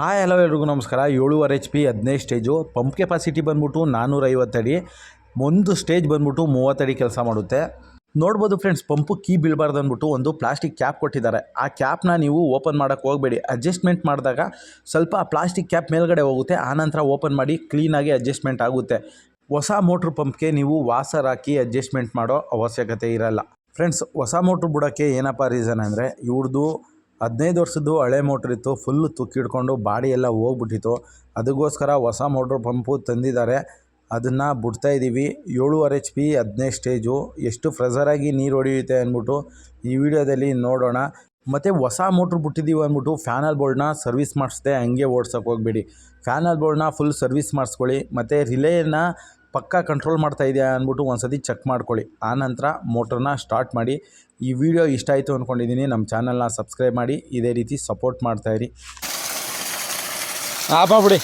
Hi, hello ಎಲ್ರಿಗೂ ನಮಸ್ಕಾರ. ಏಳುವರೆ ಎಚ್ ಪಿ ಹದಿನೈದು ಸ್ಟೇಜು. ಪಂಪ್ ಕೆಪಾಸಿಟಿ ಬಂದ್ಬಿಟ್ಟು ನಾನ್ನೂರೈವತ್ತಡಿ ಒಂದು ಸ್ಟೇಜ್ ಬಂದ್ಬಿಟ್ಟು ಮೂವತ್ತಡಿ ಕೆಲಸ ಮಾಡುತ್ತೆ. ನೋಡ್ಬೋದು ಫ್ರೆಂಡ್ಸ್ ಪಂಪು ಕೀ ಬೀಳಬಾರ್ದು ಅಂದ್ಬಿಟ್ಟು ಒಂದು ಪ್ಲಾಸ್ಟಿಕ್ ಕ್ಯಾಪ್ ಕೊಟ್ಟಿದ್ದಾರೆ. ಆ ಕ್ಯಾಪ್ನ ನೀವು ಓಪನ್ ಮಾಡೋಕ್ಕೆ ಹೋಗಬೇಡಿ. ಅಡ್ಜಸ್ಟ್ಮೆಂಟ್ ಮಾಡಿದಾಗ ಸ್ವಲ್ಪ ಆ ಪ್ಲಾಸ್ಟಿಕ್ ಕ್ಯಾಪ್ ಮೇಲ್ಗಡೆ ಹೋಗುತ್ತೆ. ಆನಂತರ ಓಪನ್ ಮಾಡಿ ಕ್ಲೀನಾಗಿ ಅಡ್ಜಸ್ಟ್ಮೆಂಟ್ ಆಗುತ್ತೆ. ಹೊಸ ಮೋಟ್ರ್ ಪಂಪ್ಗೆ ನೀವು ವಾಸರ್ ಹಾಕಿ ಅಡ್ಜಸ್ಟ್ಮೆಂಟ್ ಮಾಡೋ ಅವಶ್ಯಕತೆ ಇರಲ್ಲ. ಫ್ರೆಂಡ್ಸ್ ಹೊಸ ಮೋಟ್ರ್ ಬಿಡೋಕ್ಕೆ ಏನಪ್ಪ ರೀಸನ್ ಅಂದರೆ ಇವ್ರದ್ದು ಹದಿನೈದು ವರ್ಷದ್ದು ಹಳೆ ಮೋಟ್ರ್ ಇತ್ತು ಫುಲ್ಲು ತುಕ್ಕಿಡ್ಕೊಂಡು ಬಾಡಿ ಎಲ್ಲ ಹೋಗ್ಬಿಟ್ಟಿತ್ತು. ಅದಕ್ಕೋಸ್ಕರ ಹೊಸ ಮೋಟ್ರ್ ಪಂಪು ತಂದಿದ್ದಾರೆ. ಅದನ್ನು ಬಿಡ್ತಾ ಇದ್ದೀವಿ ಏಳುವರೆ ಎಚ್ ಪಿ ಹದಿನೈದು ಸ್ಟೇಜು. ಎಷ್ಟು ಫ್ರೆಸರಾಗಿ ನೀರು ಹೊಡೆಯುತ್ತೆ ಅಂದ್ಬಿಟ್ಟು ಈ ವಿಡಿಯೋದಲ್ಲಿ ನೋಡೋಣ. ಮತ್ತು ಹೊಸ ಮೋಟ್ರ್ ಬಿಟ್ಟಿದ್ದೀವಿ ಅಂದ್ಬಿಟ್ಟು ಫ್ಯಾನಲ್ ಬೋರ್ಡ್ನ ಸರ್ವಿಸ್ ಮಾಡಿಸ್ದೆ ಹಂಗೆ ಓಡ್ಸೋಕೆ ಹೋಗಬೇಡಿ. ಫ್ಯಾನಲ್ ಬೋರ್ಡ್ನ ಫುಲ್ ಸರ್ವಿಸ್ ಮಾಡಿಸ್ಕೊಳ್ಳಿ. ಮತ್ತು ರಿಲೇನ ಪಕ್ಕ ಕಂಟ್ರೋಲ್ ಮಾಡ್ತಾ ಇದೆಯಾ ಅಂದ್ಬಿಟ್ಟು ಒಂದು ಸತಿ ಚೆಕ್ ಮಾಡ್ಕೊಳ್ಳಿ ಆನಂತರ ಮೋಟ್ರನ್ನ ಸ್ಟಾರ್ಟ್ ಮಾಡಿ. ಈ ವಿಡಿಯೋ ಇಷ್ಟ ಆಯಿತು ಅಂದ್ಕೊಂಡಿದ್ದೀನಿ ನಮ್ಮ ಚಾನಲ್ನ ಸಬ್ಸ್ಕ್ರೈಬ್ ಮಾಡಿ. ಇದೇ ರೀತಿ ಸಪೋರ್ಟ್ ಮಾಡ್ತಾಯಿರಿ ಮಾಡ್ಬಿಡಿ